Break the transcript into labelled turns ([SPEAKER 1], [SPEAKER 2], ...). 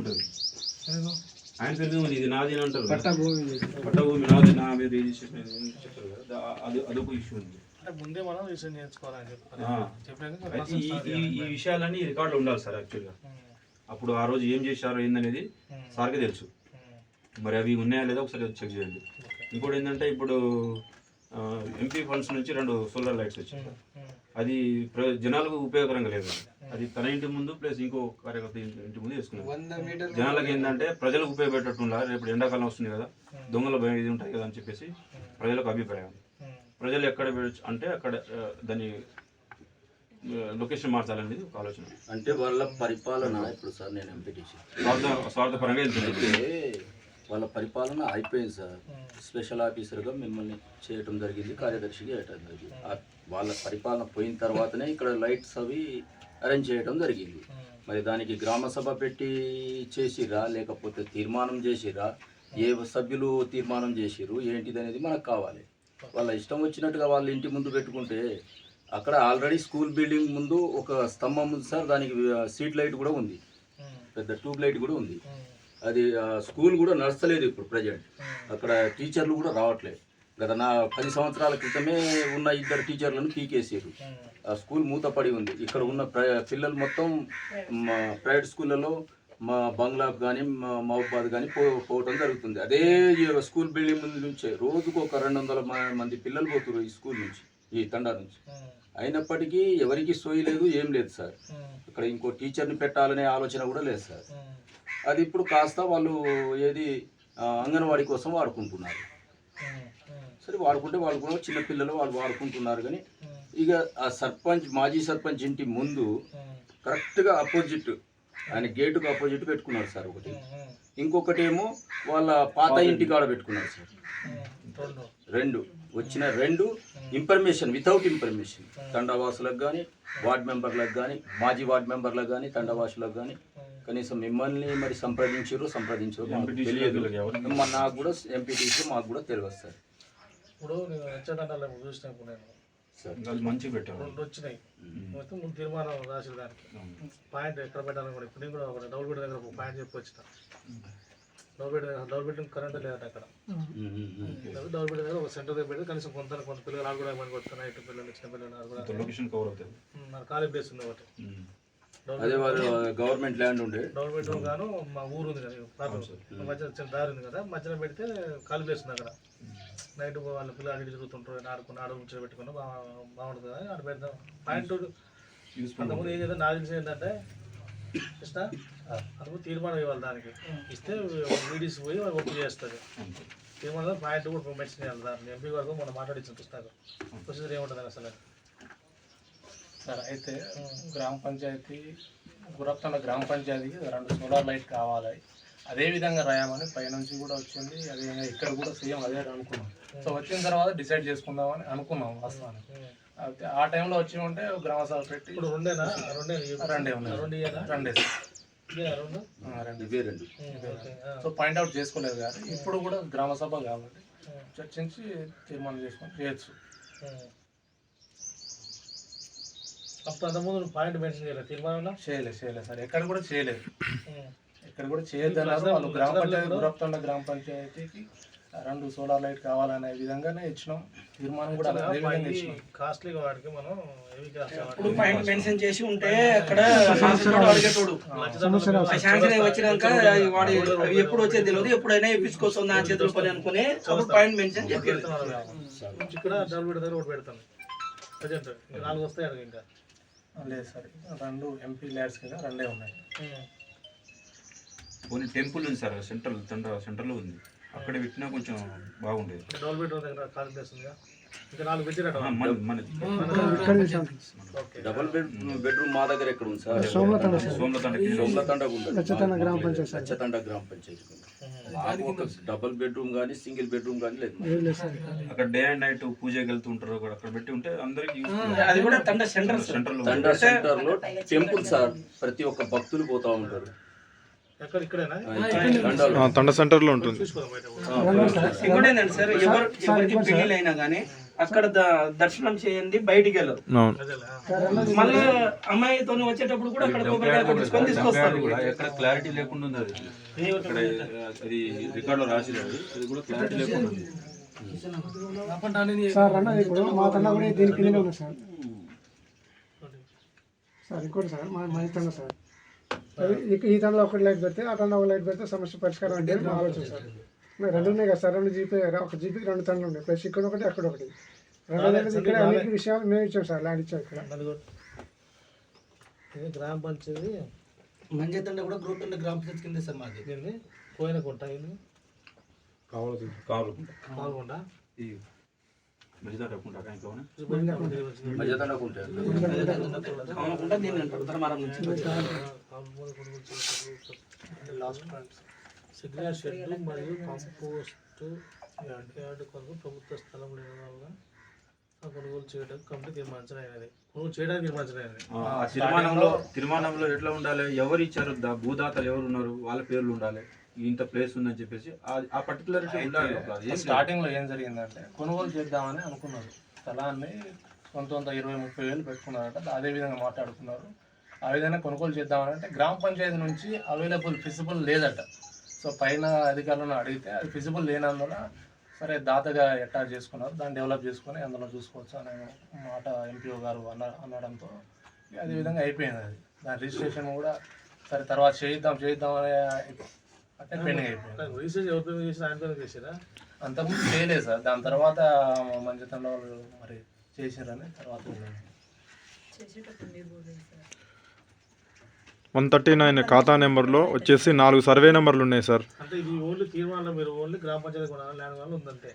[SPEAKER 1] ఉంటుంది. ఆయన పేరు ఇది నాది అని అంటారు
[SPEAKER 2] పట్టా భూమి
[SPEAKER 1] పట్టభూమి నాది నా మీద చెప్తారు కదా. అది అదొక ఇష్యూ ఉంది.
[SPEAKER 3] అంటే ముందే మనం చేయించుకోవాలని చెప్పారు
[SPEAKER 1] ఈ విషయాలన్నీ రికార్డులో ఉండాలి సార్ యాక్చువల్గా అప్పుడు ఆ రోజు ఏం చేశారో ఏందనేది సార్కే తెలుసు. మరి అవి ఉన్నాయా లేదా ఒకసారి చెక్ చేయండి. ఇంకోటి ఏంటంటే ఇప్పుడు ఎంపీ ఫండ్స్ నుంచి రెండు సోలార్ లైట్స్ వచ్చాయి. అది ప్ర- జనాలకు ఉపయోగకరంగా లేదు. అది తన ఇంటి ముందు ప్లస్ ఇంకో కార్యకర్త ఇంటి ముందు
[SPEAKER 2] మీటర్లు
[SPEAKER 1] జనాలకు ఏంటంటే ప్రజలకు ఉపయోగపెట్టేట్టు ఉండాలి రేపు ఎండాకాలం వస్తుంది కదా దొంగల భయం ఇది ఉంటాయి కదా అని చెప్పేసి ప్రజలకు అభిప్రాయం. ప్రజలు ఎక్కడ అంటే అక్కడ దాన్ని లొకేషన్ మార్చాలనేది ఒక ఆలోచన.
[SPEAKER 4] అంటే వాళ్ళ పరిపాలన ఇప్పుడు సార్ నేను ఎంపీటీసీ.
[SPEAKER 1] స్వార్థ స్వార్థపరంగా
[SPEAKER 4] అయితే వాళ్ళ పరిపాలన అయిపోయింది సార్. స్పెషల్ ఆఫీసర్గా మిమ్మల్ని చేయటం జరిగింది కార్యదర్శిగా చేయటం జరిగింది. ఆ వాళ్ళ పరిపాలన పోయిన తర్వాతనే ఇక్కడ లైట్స్ అవి అరేంజ్ చేయడం జరిగింది. మరి దానికి గ్రామ సభ పెట్టి చేసిరా లేకపోతే తీర్మానం చేసిరా ఏ సభ్యులు తీర్మానం చేసిరు ఏంటిది అనేది మనకు కావాలి. వాళ్ళ ఇష్టం వచ్చినట్టుగా వాళ్ళ ఇంటి ముందు పెట్టుకుంటే అక్కడ ఆల్రెడీ స్కూల్ బిల్డింగ్ ముందు ఒక స్తంభం ఉంది సార్. దానికి సీట్ లైట్ కూడా ఉంది. పెద్ద ట్యూబ్ లైట్ కూడా ఉంది. అది స్కూల్ కూడా నడుస్తలేదు ఇప్పుడు ప్రజెంట్. అక్కడ టీచర్లు కూడా రావట్లేదు. గత నా పది సంవత్సరాల క్రితమే ఉన్న ఇద్దరు టీచర్లను పీకేసారు ఆ స్కూల్ మూతపడి ఉంది. ఇక్కడ ఉన్న ప్ర పిల్లలు మొత్తం మా ప్రైవేట్ స్కూళ్ళలో మా బంగ్లాకు కానీ మా మహబాద్ కానీ పో పోవటం జరుగుతుంది. అదే ఈ స్కూల్ బిల్డింగ్ ముందు నుంచే రోజుకు ఒక రెండు వందల మంది పిల్లలు పోతున్నారు ఈ స్కూల్ నుంచి ఈ తండా నుంచి. అయినప్పటికీ ఎవరికి సోయి లేదు ఏం లేదు సార్. ఇక్కడ ఇంకో టీచర్ని పెట్టాలనే ఆలోచన కూడా లేదు సార్. అది ఇప్పుడు కాస్త వాళ్ళు ఏది అంగన్వాడీ కోసం వాడుకుంటున్నారు. సరే వాడుకుంటే వాళ్ళు కూడా చిన్న పిల్లలు వాళ్ళు వాడుకుంటున్నారు కానీ ఇక ఆ సర్పంచ్ మాజీ సర్పంచ్ ఇంటి ముందు కరెక్ట్గా అపోజిట్ ఆయన గేటుకు అపోజిట్ పెట్టుకున్నారు సార్ ఒకటి. ఇంకొకటి ఏమో వాళ్ళ పాత ఇంటి కాడ పెట్టుకున్నారు సార్. రెండు. వచ్చిన రెండు ఇన్ఫర్మేషన్ వితౌట్ ఇన్ఫర్మేషన్. తండావాసులకు కానీ వార్డ్ మెంబర్లకు కానీ మాజీ వార్డ్ మెంబర్లకు కానీ తండావాసులకు కానీ కనీసం మిమ్మల్ని మరి సంప్రదించారు సంప్రదించారు తెలియదు. నాకు కూడా ఎంపీటీసీ మాకు కూడా తెలియదు సార్.
[SPEAKER 3] ఇప్పుడు నేను హెచ్చడంలో చూసినప్పుడు నేను
[SPEAKER 4] సార్.
[SPEAKER 1] అది మంచిగా పెట్టారు
[SPEAKER 3] రెండు వచ్చినాయి. మొత్తం ముందు తీర్మానం రాసిన దానికి. పాయింట్ ఎక్కడ పెట్టాలని కూడా ఇప్పుడు నేను కూడా ఒక డబుల్ బెడ్ దగ్గర ఒక పాయింట్ చెప్పి వచ్చిన double bed double bed current లేదట అక్కడ. డబుల్ బెడ్ దగ్గర ఒక సెంటర్ దగ్గర పెడితే కనీసం కొంత కొంత పిల్లలు ఆడు కూడా ఇబ్బంది పడుతున్నారు నైట్ పిల్లలు చిన్న పిల్లలు. ఆడు కూడా
[SPEAKER 1] లొకేషన్ కవర్ అవుతుంది.
[SPEAKER 3] ఉమ్, నాకు ఖాళీ ప్లేస్ ఉంది ఒకటి.
[SPEAKER 4] అదే వాళ్ళు గవర్నమెంట్ ల్యాండ్ ఉండే.
[SPEAKER 3] బెడ్రూమ్ గాను మా ఊరు ఉంది కదా చిన్న దారి ఉంది కదా మధ్యలో పెడితే ప్లేస్ ఉంది అక్కడ. నైట్ వాళ్ళ పిల్లలు అడిగి తిరుగుతుంటారు ఆడుకుని ఆడు ముచ్చట పెట్టుకుని బాగుంటుంది కదా ఆడ పెడతాం పాయింట్ అంతకుముందు ఏం చేద్దాం నాకు తెలిసి ఏంటంటే కృష్ణ అందుకు తీర్మానం ఇవ్వాలి దానికి. ఇస్తే వీడియోస్ పోయి ఒప్పు చేస్తుంది. తీర్మానం పాయింట్ కూడా మెన్షన్ చేయాలి దాన్ని ఎంపీ వరకు మనం మాట్లాడించిన కృష్ణకు ప్రొసీజర్ ఏముంటుంది అసలు?
[SPEAKER 5] సరే అయితే గ్రామ పంచాయతీ గురప్తండ గ్రామ పంచాయతీకి రెండు సోలార్ లైట్ కావాలి. అదే విధంగా రాయామని పైనుంచి కూడా వచ్చింది అదే విధంగా ఇక్కడ కూడా సేమ్ అదే అనుకున్నాం. సో వచ్చిన తర్వాత డిసైడ్ చేసుకుందామని అనుకున్నాం వాస్తవానికి. అయితే ఆ టైంలో వచ్చి ఉంటే గ్రామ సభ పెట్టి
[SPEAKER 3] ఇప్పుడు రెండేనా? రెండే
[SPEAKER 5] రెండే ఉన్నాయి.
[SPEAKER 3] రెండు
[SPEAKER 5] రెండే. సో పాయింట్ అవుట్ చేసుకోలేదు కానీ ఇప్పుడు కూడా గ్రామ సభ కాబట్టి చర్చించి తీర్మానం చేసుకొని చేయొచ్చు.
[SPEAKER 3] అప్పుడు అంతకుముందు పాయింట్ మెన్షన్ చేయలేదు. తీర్మానంలో?
[SPEAKER 5] చేయలేదు చేయలేదు సార్. ఎక్కడ కూడా చేయలేదు.
[SPEAKER 3] ఉమ్.
[SPEAKER 5] ఇక్కడ కూడా చేయొద్దన్నారు. వాళ్ళు గ్రామ పంచాయతీ గురప్తండ గ్రామ పంచాయతీకి రెండు సోలార్ లైట్ కావాలనే విధంగానే ఇచ్చినాం. తీర్మానం కూడా అదే విధంగా ఇచ్చినాం.
[SPEAKER 3] కాస్ట్లీగా వాడికి మనం
[SPEAKER 6] ఇప్పుడు పాయింట్ మెన్షన్ చేసి ఉంటే అక్కడ శాంక్షన్ అడిగేటోడు. ఆ శాంక్షన్ వచ్చినాక వాడి అవి ఎప్పుడు వచ్చేది తెలియదు ఎప్పుడైనా ఇప్పించుకోవచ్చు నా చేతుల పని అనుకుని అప్పుడు పాయింట్ మెన్షన్ చెప్పారు
[SPEAKER 3] ఇక్కడ బెడ్ దగ్గర ఒకటి పెడతాను. నాలుగు వస్తాయి అడిగి ఇంకా.
[SPEAKER 5] లేదు సార్ రెండు ఎంపీ ల్యాడ్స్ కింద రెండే ఉన్నాయి.
[SPEAKER 1] కొన్ని టెంపుల్ ఉంది సార్ సెంట్రల్ తండ్ర సెంటర్లో ఉంది. అక్కడ పెట్టినా కొంచెం బాగుండేది.
[SPEAKER 3] డబుల్ బెడ్ దగ్గర ఖాళీ ప్లేస్ ఉందిగా?
[SPEAKER 4] డబుల్ బెడ్ బెడ్రూమ్ మా దగ్గర ఎక్కడ ఉంది సార్?
[SPEAKER 1] సోమలతండ
[SPEAKER 4] సోమలతండకు ఉంది. గ్రామ పంచాయతీ సత్యతండ గ్రామ పంచాయతీ. డబుల్ బెడ్రూమ్ కానీ సింగిల్ బెడ్రూమ్ కానీ లేదు
[SPEAKER 1] అక్కడ డే అండ్ నైట్ పూజకి వెళ్తుంటారు అక్కడ అక్కడ పెట్టి ఉంటే అందరికి
[SPEAKER 6] అది కూడా తండ సెంటర్
[SPEAKER 1] సెంటర్లో
[SPEAKER 4] టెంపుల్ సార్. ప్రతి ఒక్క భక్తులు పోతా ఉంటారు.
[SPEAKER 7] తండ ఉంటుంది.
[SPEAKER 4] ఆ,
[SPEAKER 6] ఇంకోటి ఏంటంటే సార్. ఎవరు ఎవరికి పెళ్ళి అయినా కానీ అక్కడ దర్శనం చేయండి బయటికి
[SPEAKER 3] ఆ.
[SPEAKER 6] మళ్ళీ అమ్మాయితో వచ్చేటప్పుడు కూడా అక్కడ కొబ్బరికాయ కొట్టించుకొని తీసుకొస్తారు.
[SPEAKER 1] కూడా ఎక్కడ క్లారిటీ లేకుండా ఉంది అది. రికార్డులో అది కూడా క్లారిటీ లేకుండా ఉంది.
[SPEAKER 7] సార్ అన్న ఇప్పుడు మా కూడా దీని కిందనే ఉంది సార్. సార్ ఇంకోటి సార్ మా మా సార్. ఈ- ఈ తండలో ఒకటి లైట్ పెడితే ఆ తండ ఒక లైట్ పెడితే సమస్య పరిష్కారం అంటే మా ఆలోచన సార్. మరి రెండు ఉన్నాయి కదా సార్ రెండు జీపీ ఒక జీపీ రెండు తండ్రులు ఉన్నాయి. ప్లస్ ఇక్కడ ఒకటి అక్కడ ఒకటి. రెండు ఇక్కడ అన్ని విషయాలు మేము ఇచ్చాం సార్ ల్యాండ్ ఇచ్చాం ఇక్కడ.
[SPEAKER 3] గ్రామ పంచాయతీ?
[SPEAKER 6] మంజతండ కూడా గ్రూప్ తండ గ్రామ పంచాయతీ కింద సార్ మాది.
[SPEAKER 3] కోయినకుంట
[SPEAKER 1] కావాలి
[SPEAKER 3] పాల్గొండ
[SPEAKER 1] ఈ మధ్యలో కట్టుకుంటా
[SPEAKER 6] నుంచి
[SPEAKER 3] లాస్ట్ సిగ్నల్ షెడ్ మరియు కంపోస్ట్ యార్డ్ యార్డ్ కొరకు ప్రభుత్వ స్థలం లేని వల్ల ఆ కొనుగోలు చేయడానికి కమిటీ తీర్మానించినది కొనుగోలు చేయడానికి తీర్మానించినది
[SPEAKER 1] ఆ తీర్మానంలో తీర్మానంలో ఎట్లా ఉండాలి? ఎవరు ఇచ్చారు భూదాతలు ఎవరు ఉన్నారు వాళ్ళ పేర్లు ఉండాలి. ఇంత ప్లేస్ ఉందని చెప్పేసి ఆ- పర్టికులర్. స్టార్టింగ్లో ఏం
[SPEAKER 5] జరిగిందంటే కొనుగోలు చేద్దామని అనుకున్నారు. స్థలాన్ని సొంత సొంత ఇరవై ముప్పై వేలు పెట్టుకున్నారట. అదే విధంగా మాట్లాడుకున్నారు. ఆ విధంగా కొనుగోలు చేద్దామని అంటే గ్రామ పంచాయతీ నుంచి అవైలబుల్ ఫిజిబుల్ లేదట. సో పైన అధికారులను అడిగితే అది ఫిజిబుల్ లేనందున సరే దాతగా ఎట్టా చేసుకున్నారు దాన్ని డెవలప్ చేసుకొని అందులో చూసుకోవచ్చు అనే మాట ఎంపీఓ గారు అన్న అనడంతో అదే విధంగా అయిపోయింది అది. దాని రిజిస్ట్రేషన్ కూడా సరే తర్వాత చేయిద్దాం చేయిద్దాం అనే పెండింగ్ అయిపోయింది.
[SPEAKER 3] రీసెర్చ్ చేసారా?
[SPEAKER 5] అంతకుముందు చేయలేదు సార్. దాని తర్వాత మంచితంలో వాళ్ళు మరి చేసిరని తర్వాత.
[SPEAKER 2] వన్ థర్టీ నైన్ ఖాతా నెంబర్లో వచ్చేసి నాలుగు సర్వే నెంబర్లు ఉన్నాయి సార్.
[SPEAKER 3] అంటే ఇది ఓన్లీ తీర్మానం మీరు ఓన్లీ గ్రామ పంచాయతీ ల్యాండ్ ఉందంటే?